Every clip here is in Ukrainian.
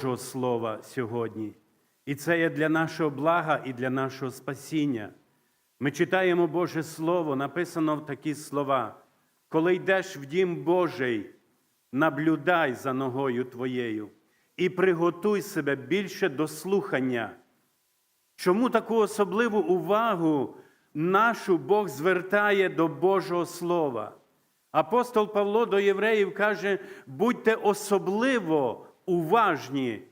Божого Слова сьогодні. І це є для нашого блага і для нашого спасіння. Ми читаємо Боже Слово, написано в такі слова. Коли йдеш в дім Божий, наблюдай за ногою твоєю і приготуй себе більше до слухання. Чому таку особливу увагу нашу Бог звертає до Божого Слова? Апостол Павло до євреїв каже: будьте особливо уважні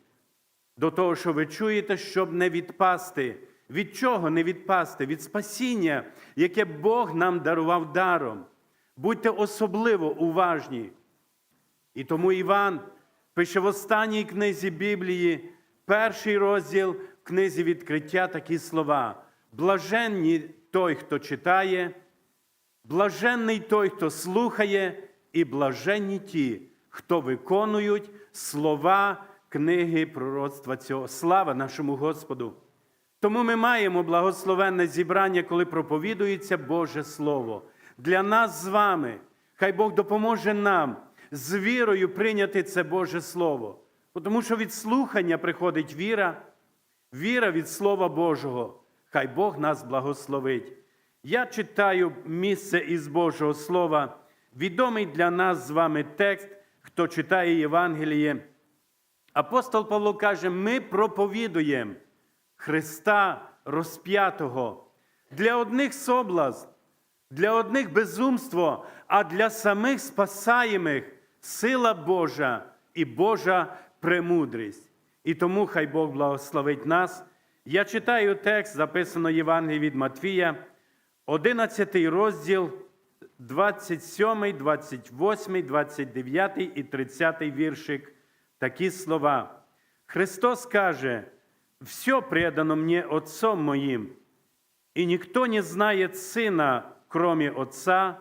до того, що ви чуєте, щоб не відпасти. Від чого не відпасти? Від спасіння, яке Бог нам дарував даром. Будьте особливо уважні. І тому Іван пише в останній книзі Біблії, перший розділ в книзі відкриття такі слова: блаженні той, хто читає, блаженний той, хто слухає, і блаженні ті, хто виконують слова книги пророцтва цього. Слава нашому Господу! Тому ми маємо благословенне зібрання, коли проповідується Боже Слово. Для нас з вами. Хай Бог допоможе нам з вірою прийняти це Боже Слово. Тому що від слухання приходить віра, віра від Слова Божого. Хай Бог нас благословить. Я читаю місце із Божого Слова, відомий для нас з вами текст, хто читає Євангеліє. Апостол Павло каже: ми проповідуємо Христа розп'ятого. Для одних соблазн, для одних безумство, а для самих спасаємих сила Божа і Божа премудрість. І тому хай Бог благословить нас. Я читаю текст, записано Євангелії від Матвія, 11 розділ, 27, 28, 29 і 30 віршик. Такі слова. Христос каже, все предано мне Отцом моим, и никто не знает Сына, кроме Отца,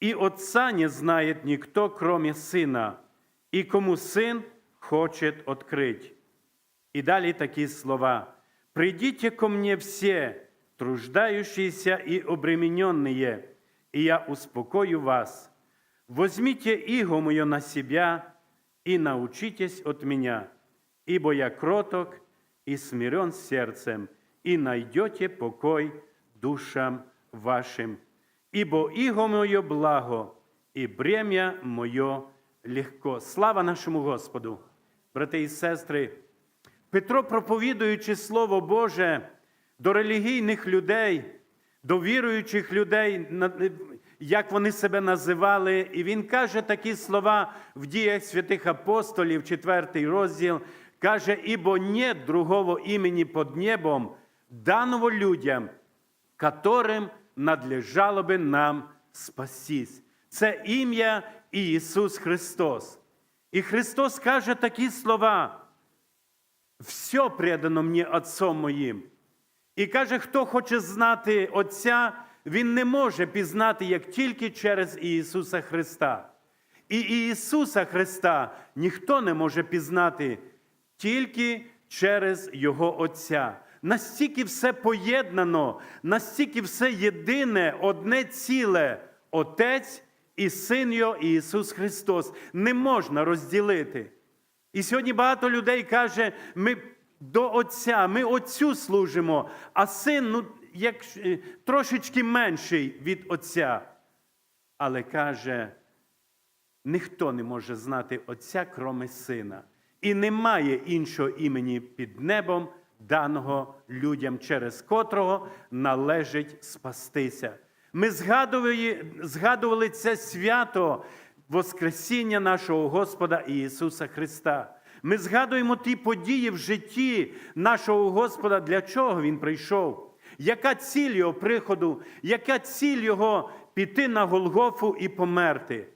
и Отца не знает никто, кроме Сына, и кому Сын хочет открыть. И далее такие слова. «Придите ко мне все, труждающиеся и обремененные, и я успокою вас. Возьмите иго мое на себя и научитесь от меня, ибо я кроток и смирен сердцем, и найдете покой душам вашим. Ибо иго мое благо, і брем'я моє легко. Слава нашому Господу, брати і сестри. Петро, проповідуючи Слово Боже до релігійних людей, до віруючих людей, як вони себе називали, і він каже такі слова в діях святих апостолів, 4 розділ, каже, «Ибо нет другого імені под небом, даного людям, которым надлежало бы нам спастись. Це ім'я Ісус Христос. І Христос каже такі слова. Все предано мені Отцом моїм. І каже, хто хоче знати Отця, він не може пізнати, як тільки через Ісуса Христа. І Ісуса Христа ніхто не може пізнати тільки через Його Отця. Настільки все поєднано, настільки все єдине, одне ціле, Отець і Син Його Ісус Христос. Не можна розділити. І сьогодні багато людей каже, ми до Отця, ми Отцю служимо, а син ну, як е, трошечки менший від Отця. Але каже, ніхто не може знати Отця, кроме Сина. І немає іншого імені під небом, даного людям, через котрого належить спастися. Ми згадували, згадували це свято Воскресіння нашого Господа Ісуса Христа. Ми згадуємо ті події в житті нашого Господа, для чого Він прийшов, яка ціль Його приходу, яка ціль Його піти на Голгофу і померти.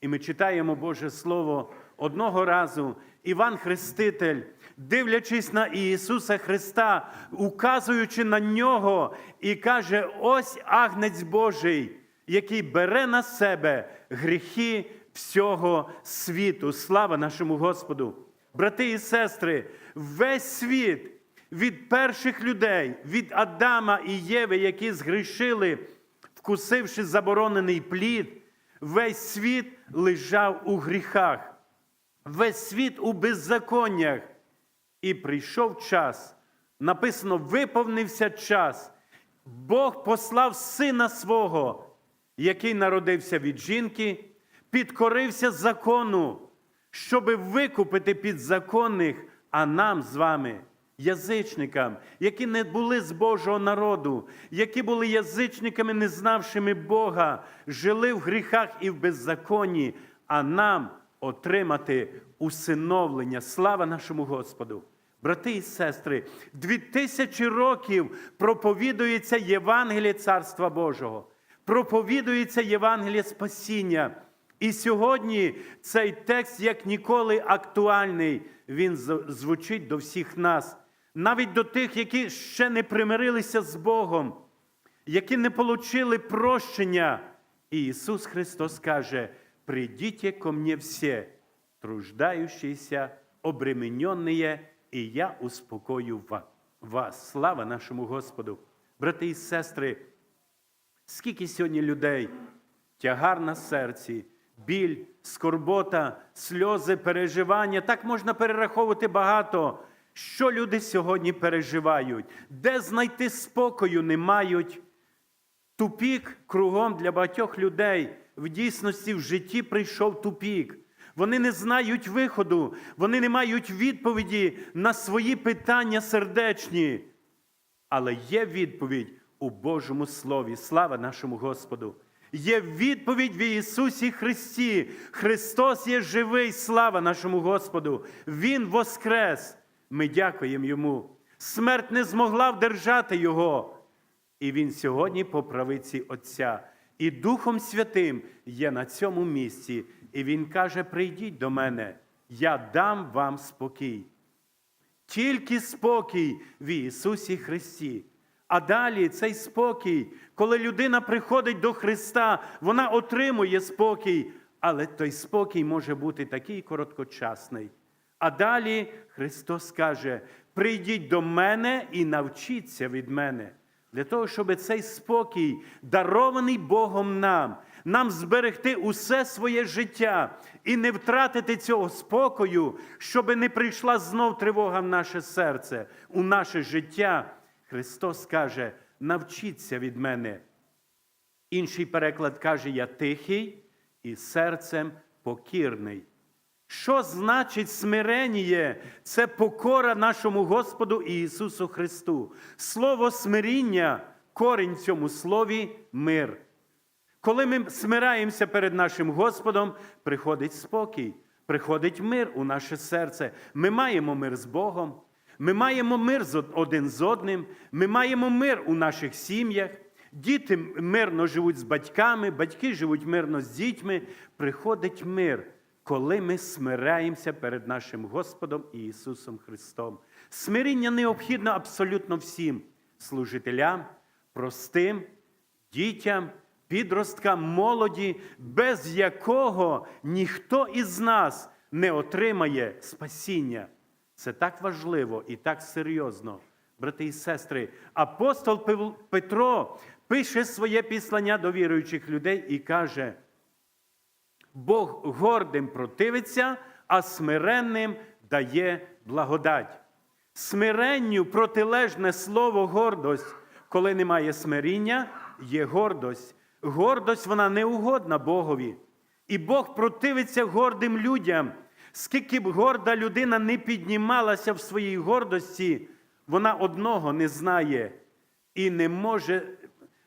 І ми читаємо Боже Слово одного разу. Іван Хреститель, дивлячись на Ісуса Христа, указуючи на нього, і каже: ось агнець Божий, який бере на себе гріхи всього світу. Слава нашому Господу! Брати і сестри, весь світ від перших людей, від Адама і Єви, які згрішили, вкусивши заборонений плід, весь світ лежав у гріхах. весь світ у беззаконнях. І прийшов час, написано, виповнився час. Бог послав сина свого, який народився від жінки, підкорився закону, щоби викупити підзаконних, а нам з вами, язичникам, які не були з Божого народу, які були язичниками, не знавшими Бога, жили в гріхах і в беззаконні, а нам отримати усиновлення. Слава нашому Господу! Брати і сестри, дві тисячі років проповідується Євангеліє Царства Божого, проповідується Євангеліє спасіння. І сьогодні цей текст, як ніколи, актуальний. Він звучить до всіх нас, навіть до тих, які ще не примирилися з Богом, які не получили прощення. І Ісус Христос каже: прийдіть ко мне всі, труждающиеся, обремененные, і я успокою вас. Слава нашому Господу! Брати і сестри, скільки сьогодні людей, тягар на серці, біль, скорбота, сльози, переживання. Так можна перераховувати багато, що люди сьогодні переживають, де знайти спокою не мають. Тупік кругом для багатьох людей в дійсності в житті прийшов тупік. Вони не знають виходу, вони не мають відповіді на свої питання сердечні. Але є відповідь у Божому Слові. Слава нашому Господу! Є відповідь в Ісусі Христі. Христос є живий, слава нашому Господу. Він воскрес. Ми дякуємо Йому. Смерть не змогла вдержати Його. І Він сьогодні по правиці Отця. І Духом Святим є на цьому місці. І Він каже: прийдіть до мене, я дам вам спокій. Тільки спокій в Ісусі Христі. А далі цей спокій, коли людина приходить до Христа, вона отримує спокій, але той спокій може бути такий короткочасний. А далі Христос каже: прийдіть до мене і навчіться від мене. Для того, щоб цей спокій, дарований Богом нам, нам зберегти усе своє життя і не втратити цього спокою, щоб не прийшла знов тривога в наше серце, у наше життя. Христос каже: навчіться від мене. Інший переклад каже: Я тихий і серцем покірний. Що значить смиреніє? Це покора нашому Господу Ісусу Христу. Слово смиріння, корінь цьому слові мир. Коли ми смираємося перед нашим Господом, приходить спокій, приходить мир у наше серце. Ми маємо мир з Богом, ми маємо мир один з одним, ми маємо мир у наших сім'ях. Діти мирно живуть з батьками, батьки живуть мирно з дітьми. Приходить мир, коли ми смираємося перед нашим Господом і Ісусом Христом. Смиріння необхідно абсолютно всім служителям, простим, дітям, підросткам, молоді, без якого ніхто із нас не отримає спасіння. Це так важливо і так серйозно, брати і сестри. Апостол Петро пише своє післання до віруючих людей і каже: Бог гордим противиться, а смиренним дає благодать. Смиренню протилежне слово гордость. Коли немає смиріння, є гордость. Гордость вона неугодна Богові. І Бог противиться гордим людям. Скільки б горда людина не піднімалася в своїй гордості, вона одного не знає і не може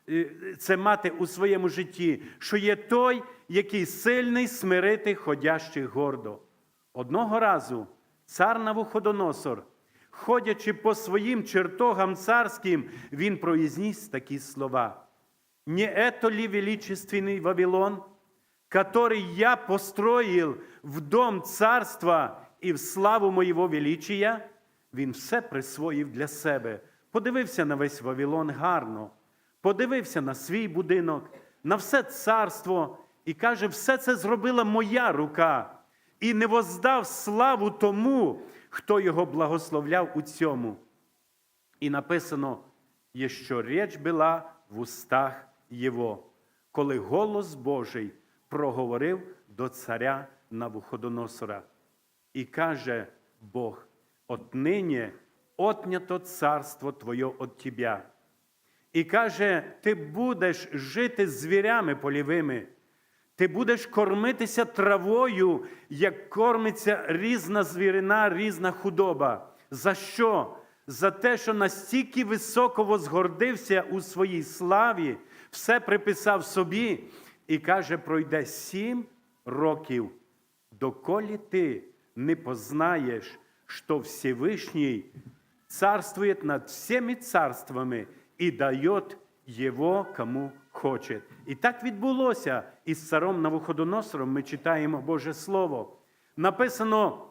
е, це мати у своєму житті, що є той, який сильний смирити ходящих гордо. Одного разу цар Навуходоносор, ходячи по своїм чертогам царським, він произніс такі слова. Не это ли величественный Вавилон, который я построил в дом царства і в славу моєго величия? Він все присвоїв для себе. Подивився на весь Вавилон гарно, подивився на свій будинок, на все царство і каже, все це зробила моя рука, і не воздав славу тому, хто його благословляв у цьому. І написано, що річ була в устах Його, коли голос Божий проговорив до царя Навуходоносора. І каже Бог: отнині отнято царство Твоє от Тебя. І каже, ти будеш жити звірями полівими, ти будеш кормитися травою, як кормиться різна звірина, різна худоба. За що? За те, що настільки високо возгордився у своїй славі, все приписав собі, і каже, пройде сім років, доколі ти не познаєш, що Всевишній царствует над всеми царствами і дає його кому хоче. І так відбулося із царом Навуходоносором. Ми читаємо Боже Слово. Написано,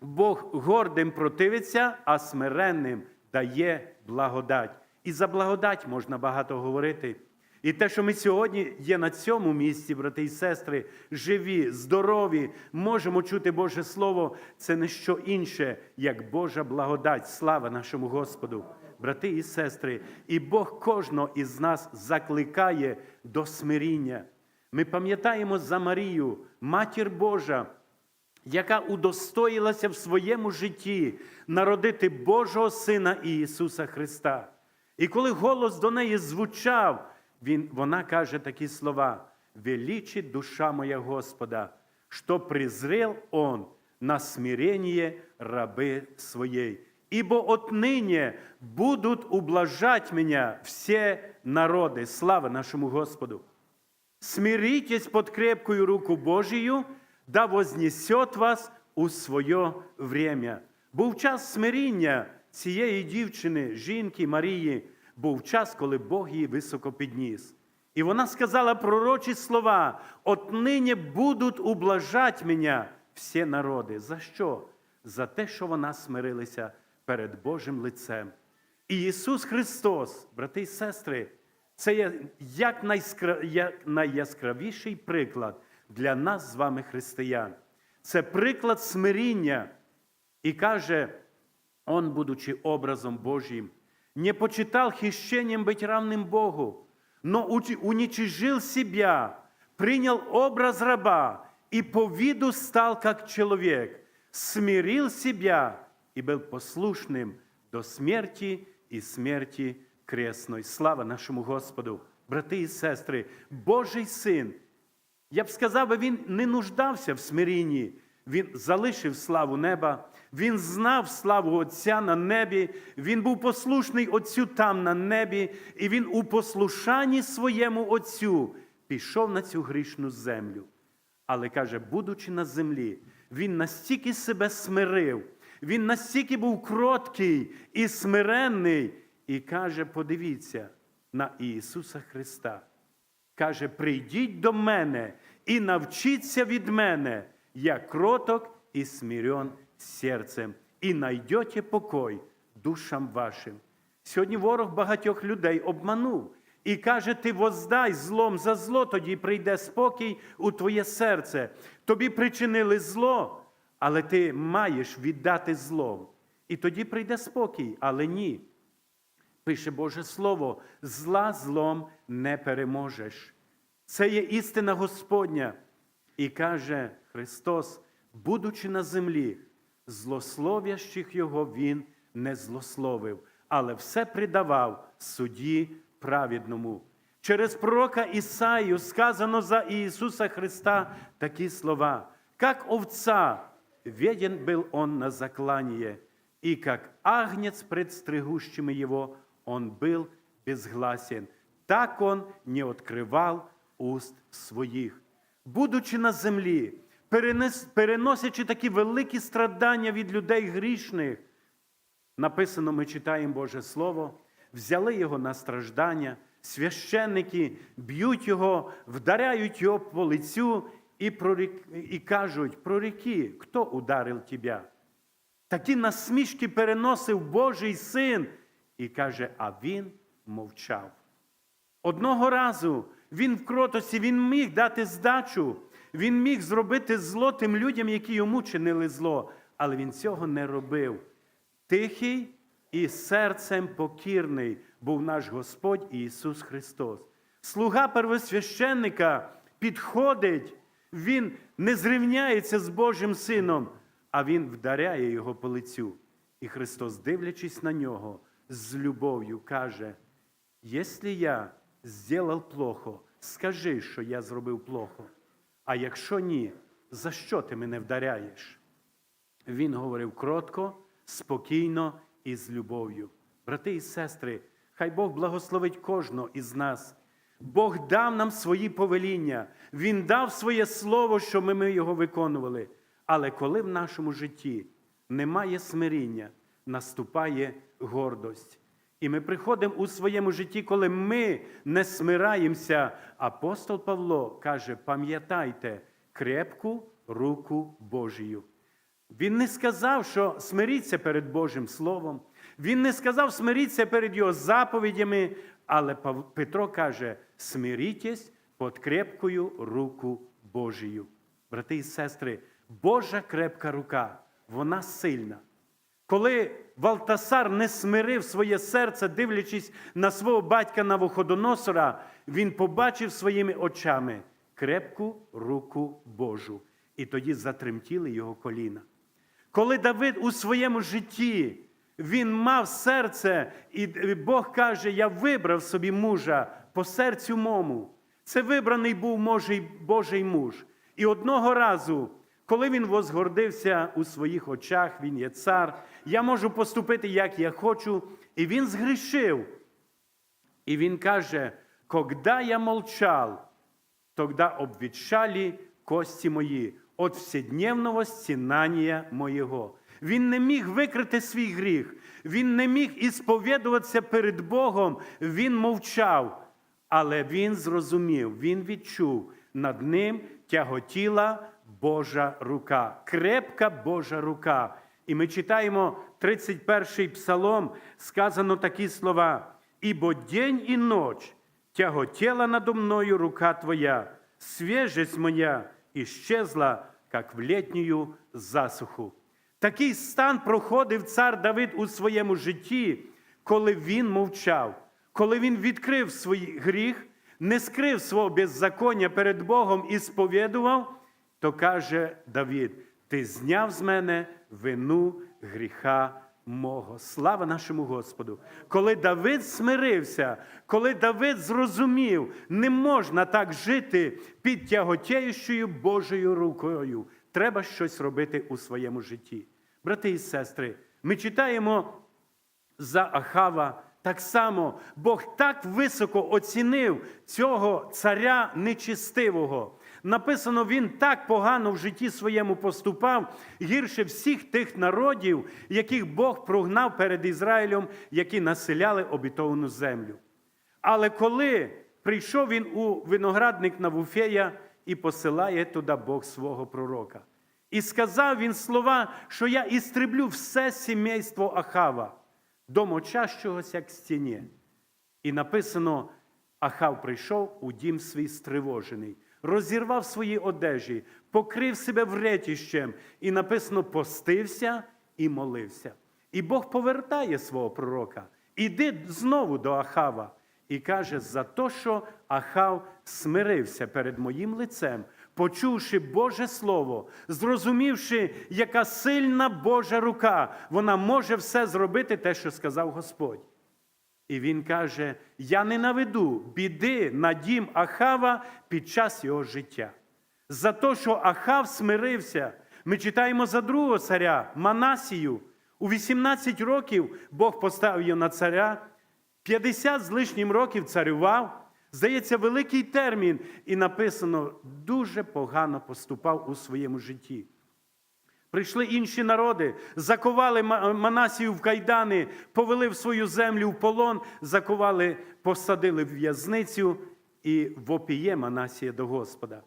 Бог гордим противиться, а смиренним дає благодать. І за благодать можна багато говорити. І те, що ми сьогодні є на цьому місці, брати і сестри, живі, здорові, можемо чути Боже Слово, це не що інше, як Божа благодать. Слава нашому Господу, брати і сестри. І Бог кожного із нас закликає до смиріння. Ми пам'ятаємо за Марію, матір Божа, яка удостоїлася в своєму житті народити Божого Сина Ісуса Христа. І коли голос до неї звучав, він, вона каже такі слова: «Величить душа моя Господа, що презрел Он на смирение раби своей. Ибо отныне будут ублажать меня все народы. Слава нашему Господу! Смиритесь под крепкую руку Божию, да вознесет вас у своє время. Був час смиріння цієї дівчини, жінки Марії, був час, коли Бог її високо підніс. І вона сказала пророчі слова: отнині будуть ублажать мене всі народи. За що? За те, що вона смирилася перед Божим лицем. І Ісус Христос, брати і сестри, це є як, найяскравіший приклад для нас з вами, християн. Це приклад смиріння. І каже, Он, будучи образом Божьим, не почитал хищением быть равным Богу, но учи- уничижил себя, принял образ раба и по виду стал как человек, смирил себя и был послушным до смерти и смерти крестной. Слава нашому Господу! Брати і сестри, Божий син я б сказав, би, він не нуждався в смирінні. Він залишив славу неба, він знав славу Отця на небі, він був послушний Отцю там на небі, і він у послушанні своєму Отцю пішов на цю грішну землю. Але каже, будучи на землі, він настільки себе смирив, він настільки був кроткий і смиренний, і каже: подивіться на Ісуса Христа. Каже: прийдіть до мене і навчіться від мене, я кроток і смирен серцем, і найдете покой душам вашим. Сьогодні ворог багатьох людей обманув і каже: ти воздай злом за зло, тоді прийде спокій у твоє серце. Тобі причинили зло, але ти маєш віддати злом. І тоді прийде спокій, але ні. Пише Боже Слово, зла злом не переможеш. Це є істина Господня. І каже Христос, будучи на землі, злословящих Його Він не злословив, але все придавав суді праведному. Через пророка Ісаїю сказано за Ісуса Христа такі слова, «Как овца веден был Он на заклание, и как агнец пред стригущими Его Он был безгласен. Так Он не открывал уст своїх. Будучи на землі, перенес- переносячи такі великі страдання від людей грішних, написано, ми читаємо Боже Слово, взяли його на страждання, священники б'ють його, вдаряють його по лицю і, і кажуть, проріки, хто ударив тебе? Такі насмішки переносив Божий син і каже, а він мовчав. Одного разу він в кротості він міг дати здачу, він міг зробити зло тим людям, які йому чинили зло, але він цього не робив. Тихий і серцем покірний був наш Господь Ісус Христос. Слуга первосвященника підходить, він не зрівняється з Божим Сином, а він вдаряє його по лицю. І Христос, дивлячись на нього, з любов'ю каже: Якщо я зробив плохо, скажи, що я зробив плохо. А якщо ні, за що ти мене вдаряєш? Він говорив кротко, спокійно і з любов'ю. Брати і сестри, хай Бог благословить кожного із нас. Бог дав нам свої повеління, Він дав своє слово, що ми, ми його виконували. Але коли в нашому житті немає смиріння, наступає гордость. І ми приходимо у своєму житті, коли ми не смираємося. Апостол Павло каже: пам'ятайте крепку руку Божію. Він не сказав, що смиріться перед Божим Словом. Він не сказав смиріться перед Його заповідями, але Петро каже: смирітесь під крепкою руку Божію. Брати і сестри, Божа крепка рука, вона сильна. Коли Валтасар не смирив своє серце, дивлячись на свого батька Навуходоносора, він побачив своїми очами крепку руку Божу. І тоді затремтіли його коліна. Коли Давид у своєму житті він мав серце, і Бог каже: Я вибрав собі мужа по серцю мому. Це вибраний був Божий, муж. І одного разу, коли він возгордився у своїх очах, він є цар, я можу поступити, як я хочу, і він згрішив. І він каже: когда я молчал, тогда обветшали кості мої от вседневного стінання моєго. Він не міг викрити свій гріх, він не міг ісповідуватися перед Богом, він мовчав. Але він зрозумів, він відчув, над ним тяготіла Божа рука, крепка Божа рука. І ми читаємо 31-й псалом, сказано такі слова: «Ібо день і ноч тяготела надо мною рука Твоя, свежесть моя исчезла, как в літнюю засуху. Такий стан проходив цар Давид у своєму житті, коли він мовчав, коли він відкрив свій гріх, не скрив свого беззаконня перед Богом і сповідував, то каже Давид: Ти зняв з мене вину гріха мого. Слава нашому Господу! Коли Давид смирився, коли Давид зрозумів, не можна так жити під тяготіючою Божою рукою. Треба щось робити у своєму житті. Брати і сестри, ми читаємо за Ахава. Так само Бог так високо оцінив цього царя нечистивого. Написано, він так погано в житті своєму поступав, гірше всіх тих народів, яких Бог прогнав перед Ізраїлем, які населяли обітовану землю. Але коли прийшов він у виноградник Навуфея і посилає туди Бог свого пророка. І сказав він слова, що я істреблю все сімейство Ахава, домочащогось як стіні. І написано: Ахав прийшов у дім свій стривожений, розірвав свої одежі, покрив себе вретіщем, і написано, постився і молився. І Бог повертає свого пророка. Іди знову до Ахава. І каже, за те, що Ахав смирився перед моїм лицем, почувши Боже Слово, зрозумівши, яка сильна Божа рука, вона може все зробити те, що сказав Господь. І він каже: Я не наведу біди на дім Ахава під час його життя. За те, що Ахав смирився, ми читаємо за другого царя Манасію. У 18 років Бог поставив його на царя, 50 з лишнім років царював. Здається, великий термін, і написано, дуже погано поступав у своєму житті. Прийшли інші народи, заковали Манасію в кайдани, повели в свою землю в полон, заковали, посадили в в'язницю і вопіє Манасія до Господа.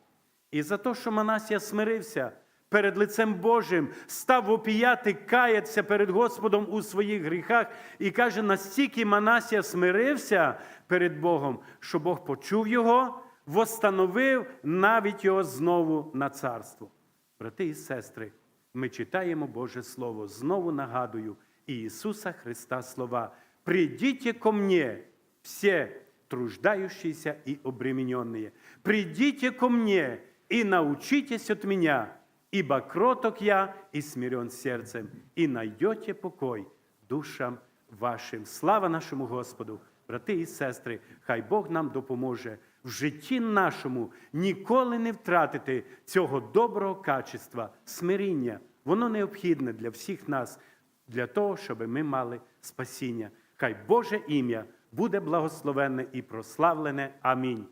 І за те, що Манасія смирився перед лицем Божим, став вопіяти, каятися перед Господом у своїх гріхах, і каже, настільки Манасія смирився перед Богом, що Бог почув його, восстановив навіть його знову на царство. Брати і сестри, ми читаємо Боже Слово. Знову нагадую Ісуса Христа слова. Придите ко мне, все труждающиеся и обремененные. Придите ко мне и научитесь от меня, ибо кроток я и смирен сердцем, и найдете покой душам вашим. Слава нашому Господу! Брати і сестри, хай Бог нам допоможе в житті нашому ніколи не втратити цього доброго качества, смиріння. Воно необхідне для всіх нас, для того, щоб ми мали спасіння. Хай Боже ім'я буде благословенне і прославлене. Амінь.